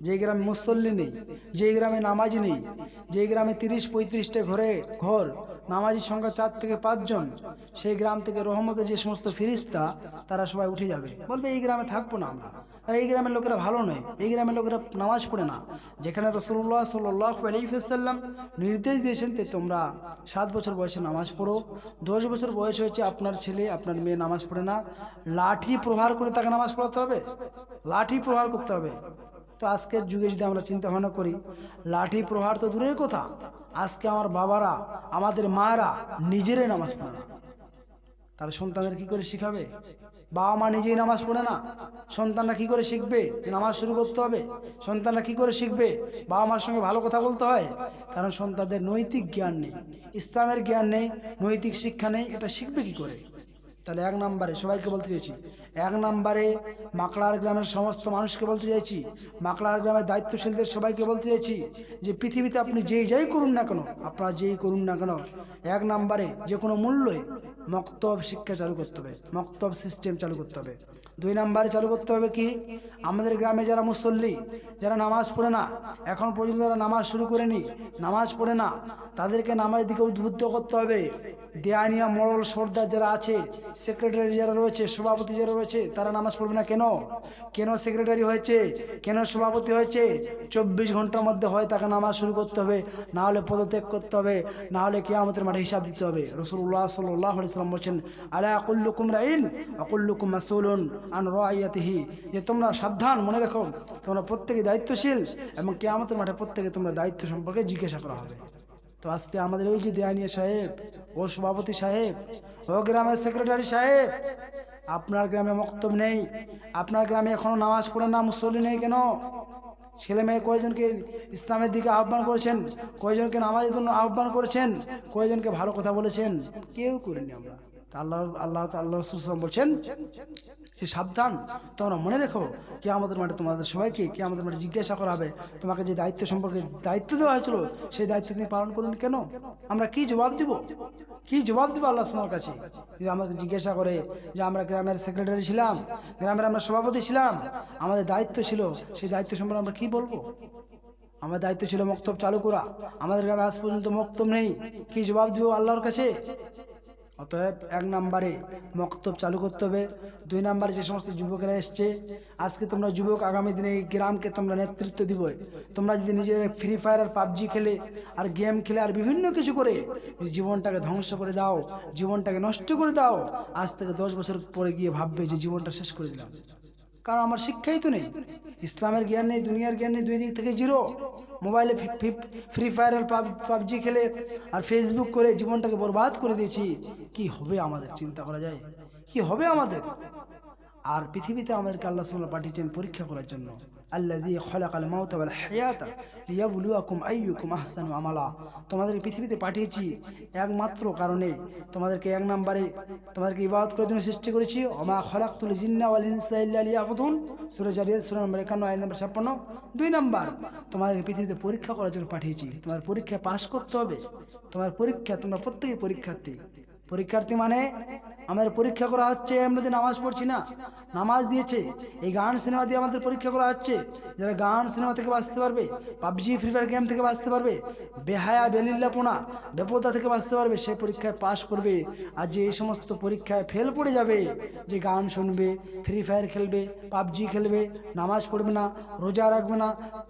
যে গ্রামে মুসল্লি নেই যে গ্রামে নামাজি নেই যে গ্রামে তিরিশ পঁয়ত্রিশটা ঘরে, ঘর, নামাজির সংখ্যা চার থেকে পাঁচজন, সেই গ্রাম থেকে রহমতের যে সমস্ত ফিরিস্তা, তারা সবাই উঠে যাবে। বলবে, এই গ্রামে থাকব না আমরা। আর, এই গ্রামের লোকেরা ভালো নয়। এই গ্রামের লোকেরা নামাজ পড়ে না। যেখানে রসুল্লাহ সাল্লাহ আলাইসাল্লাম নির্দেশ দিয়েছেন যে তোমরা সাত বছর বয়সে নামাজ পড়ো, দশ বছর বয়স হয়েছে আপনার ছেলে, আপনার মেয়ে নামাজ পড়ে না। লাঠি প্রহার করে তাকে নামাজ পড়াতে হবে? লাঠি প্রহার করতে হবে। তো আজকের যুগে যদি আমরা চিন্তা ভাবনা করি, লাঠি প্রহার তো দূরের কথা। আজকে আমার বাবারা, আমাদের মায়েরা নিজেরাই নামাজ পড়ে তাহলে সন্তানদের কি করে শিখাবে? বাবা মা নিজেই নামাজ পড়ে না। সন্তানরা কি করে শিখবে নামাজ শুরু করতে হবে? সন্তানরা কি করে শিখবে? বাবা মার সঙ্গে ভালো কথা বলতে হয়? কারণ সন্তানদের নৈতিক জ্ঞান নেই, ইসলামের জ্ঞান নেই, নৈতিক শিক্ষা নেই, এটা শিখবে কি করে? তাহলে এক নম্বরে সবাইকে বলতে চাইছি, এক নম্বরে মাকড়ার গ্রামের সমস্ত মানুষকে বলতে চাইছি, মাকড়ার গ্রামের দায়িত্বশীলদের সবাইকে বলতে চাইছি যে পৃথিবীতে আপনি যেই যাই করুন না কেন, আপনারা যেই করুন না কেন, এক নম্বরে যে কোনো মূল্যে মক্তব শিক্ষা চালু করতে হবে, মক্তব সিস্টেম চালু করতে হবে। দুই নম্বরে চালু করতে হবে কি, আমাদের গ্রামে যারা মুসল্লি, যারা নামাজ পড়ে না, এখন পর্যন্ত যারা নামাজ শুরু করেনি, নামাজ পড়ে না তাদেরকে নামাজের দিকে উদ্বুদ্ধ করতে হবে। দেয়ানিয়া মরল সর্দার যারা আছে সেক্রেটারি যারা রয়েছে, সভাপতি যারা রয়েছে, তারা নামাজ পড়বে না কেন? কেন সেক্রেটারি হয়েছে? কেন সভাপতি হয়েছে? চব্বিশ ঘণ্টার মধ্যে হয় তাকে নামাজ শুরু করতে হবে, না হলে পদত্যাগ করতে হবে, না হলে কেয়ামতের মাঠে হিসাব দিতে হবে। রসুল্লাহ সাল্লাহ সাল্লাম বলছেন, আলা আকুল্লুকুম রাইন, আকুল্লুকুম মাসুলুন আন রাইয়াতিহি। যে তোমরা সাবধান, মনে রাখো, তোমরা প্রত্যেকে দায়িত্বশীল এবং কেয়ামতের মাঠে প্রত্যেকে তোমরা দায়িত্ব সম্পর্কে জিজ্ঞাসা করা হবে। তো আজকে আমাদের ওই যে দেয়ানিয়া সাহেব, ও সভাপতি সাহেব, ও গ্রামের সেক্রেটারি সাহেব, আপনার গ্রামে মক্তব নেই, আপনার গ্রামে এখনও নামাজ পড়ে না, মুসল্লি নেই কেন? ছেলে মেয়ে কয়জনকে ইসলামের দিকে আহ্বান করেছেন? কয়জনকে নামাজের জন্য আহ্বান করেছেন? কয়জনকে ভালো কথা বলেছেন? কেউ করিনি আমরা। আল্লাহ আল্লাহ আল্লাহ রসুল বলছেন যে সাবধান, তোমরা মনে রেখো কে আমাদের মাঠে তোমাদের সবাইকে কে আমাদের মাঠে জিজ্ঞাসা করা হবে, তোমাকে যে দায়িত্ব সম্পর্কে দায়িত্ব দেওয়া হয়েছিল, সেই দায়িত্ব তুমি পালন করুন কেন? আমরা কি জবাব দিব? কি জবাব দিব আল্লাহ আসমার কাছে? যে আমাকে জিজ্ঞাসা করে যে আমরা গ্রামের সেক্রেটারি ছিলাম, গ্রামের আমরা সভাপতি ছিলাম, আমাদের দায়িত্ব ছিল, সেই দায়িত্ব সম্পর্কে আমরা কি বলব? আমার দায়িত্ব ছিল মক্তব চালু করা, আমাদের গ্রামে আজ পর্যন্ত মক্তব নেই, কি জবাব দিব আল্লাহর কাছে? অতএব এক নম্বরে মক্তব চালু করতে হবে। দুই নম্বরে যে সমস্ত যুবকেরা এসছে, আজকে তোমরা যুবক আগামী দিনে এই গ্রামকে তোমরা নেতৃত্ব দিব। তোমরা যদি নিজের ফ্রি ফায়ার আর পাবজি খেলে আর গেম খেলে আর বিভিন্ন কিছু করে, জীবনটাকে ধ্বংস করে দাও, জীবনটাকে নষ্ট করে দাও। আজ থেকে দশ বছর পরে গিয়ে ভাববে যে জীবনটা শেষ করে দিলাম। কারণ আমার শিক্ষাই তো নেই। ইসলামের জ্ঞান নেই, দুনিয়ার জ্ঞান নেই, দুই দিক থেকে জিরো মোবাইলে ফ্রি ফায়ার পাবজি খেলে আর ফেসবুক করে জীবনটাকে বরবাদ করে দিয়েছি। কি হবে আমাদের? চিন্তা করা যায়? কি হবে আমাদের? আর পৃথিবীতে আমাদেরকে আল্লাহ সাল্লাহ পাঠিয়েছেন পরীক্ষা করার জন্য। আল্লাহ দিয়ে খলাকাল মাউত ওয়াল হায়াতা লিয়াবলুয়াকুম আইয়ুকুম আহসানু আমালা। তোমাদের পৃথিবীতে পাঠিয়েছি একমাত্র কারণে। তোমাদেরকে এক নম্বরে তোমাদেরকে ইবাদত করার জন্য সৃষ্টি করেছি। ওমা খলাকতুল জিন্না ওয়াল ইনসা ইল্লা লিয়াবুদুন। সূরা জারিয়াত, সূরা নম্বর 51 আয়াত নম্বর 56 দুই নাম্বার, তোমাদের পৃথিবীতে পরীক্ষা করার জন্য পাঠিয়েছি। তোমার পরীক্ষা পাশ করতে হবে। তোমার পরীক্ষা, তোমরা প্রত্যেকে পরীক্ষার্থী। পরীক্ষার্থী মানে আমাদের পরীক্ষা করা হচ্ছে, আমরা যে নামাজ পড়ছি না, নামাজ দিয়েছে, এই গান সিনেমা দিয়ে আমাদের পরীক্ষা করা হচ্ছে, যারা গান সিনেমা থেকে বাঁচতে পারবে, পাবজি, ফ্রি ফায়ার গেম থেকে বাঁচতে পারবে, বেহায়া বেলিল্লাপোনা বেপদা থেকে বাঁচতে পারবে, সে পরীক্ষায় পাশ করবে, আর যে এই সমস্ত পরীক্ষায় ফেল পড়ে যাবে, যে গান শুনবে, ফ্রি ফায়ার খেলবে, পাবজি খেলবে, নামাজ পড়বে না, রোজা রাখবে না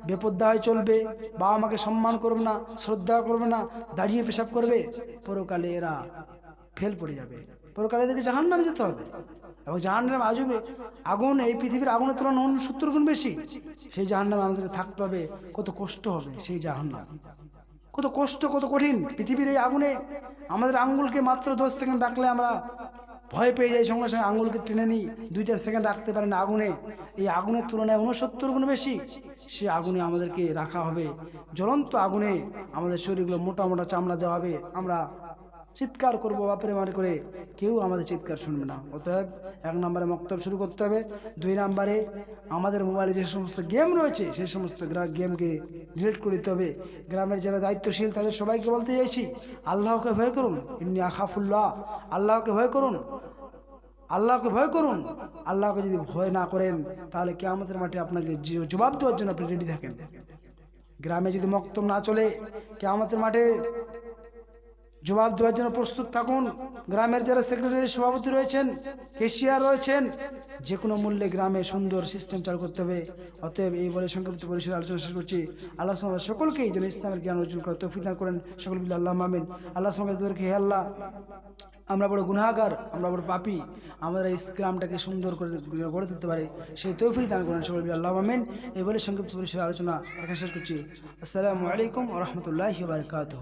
বেপদ্দা হয়ে চলবে, বাবা মাকে সম্মান করবে না, শ্রদ্ধা করবে না, দাঁড়িয়ে পেশাব করবে পরকালে এরা ফেল পড়ে যাবে। পরকালে এদেরকে জাহান নাম যেতে হবে। এবং জাহান নাম আজবে। আগুন, এই পৃথিবীর আগুনের তুলনায় অন্য সত্তর গুণ বেশি। সেই জাহান নামে আমাদেরকে থাকতে হবে। কত কষ্ট হবে সেই জাহান নাম কত কষ্ট, কত কঠিন পৃথিবীর এই আগুনে। আমাদের আঙ্গুলকে মাত্র দশ সেকেন্ড রাখলে আমরা ভয় পেয়ে যাই। সঙ্গে সঙ্গে আঙুলকে টেনে নিই। দুইটা সেকেন্ড রাখতে পারেন আগুনে। এই আগুনের তুলনায় উনসত্তর গুণ বেশি। সে আগুনে আমাদেরকে রাখা হবে। জ্বলন্ত আগুনে আমাদের শরীরগুলো মোটা মোটা চামড়া দেওয়া হবে। আমরা চিৎকার করব, বাপরে মানে করে। কেউ আমাদের চিৎকার শুনবে না। অতএব এক নম্বরে মক্তব শুরু করতে হবে। দুই নম্বরে আমাদের মোবাইলে যে সমস্ত গেম রয়েছে, সেই সমস্ত গেমকে ডিলিট করে দিতে হবে। গ্রামের যারা দায়িত্বশীল, তাদের সবাইকে বলতে চাইছি, আল্লাহকে ভয় করুন। ইন্নি আখাফুল্লাহ, আল্লাহকে ভয় করুন। আল্লাহকে ভয় করুন। আল্লাহকে যদি ভয় না করেন, তাহলে কে আমাদের মাঠে আপনাকে জবাব দেওয়ার জন্য আপনি রেডি থাকেন। গ্রামে যদি মক্তব না চলে কে আমাদের মাঠে জবাব দেওয়ার জন্য প্রস্তুত থাকুন। গ্রামের যারা সেক্রেটারি সভাপতি রয়েছেন কেশিয়ার রয়েছেন যে কোনো মূল্যে গ্রামে সুন্দর সিস্টেম চালু করতে হবে। অতএব এই বলে সংক্ষিপ্ত পরিসরে আলোচনা শেষ করছি। আল্লাহ সালাম সকলকে এই জন্য ইসলামের জ্ঞান অর্জন করার তৌফিক দান করেন। সকল বিল্লাহ আল্লাহ মামিন আল্লাহ সালামকে হে আল্লাহ, আমরা বড় গুনাহগার, আমরা বড় পাপী। আমাদের এই গ্রামটাকে সুন্দর করে গড়ে তুলতে পারে। সেই তৌফিক দান করেন সকল বিল্লাহ আল্লাহ মামিন এই বলে সংক্ষিপ্ত পরিসরে আলোচনা শেষ করছি। আসসালামু আলাইকুম রহমতুল্লাহ বারকাত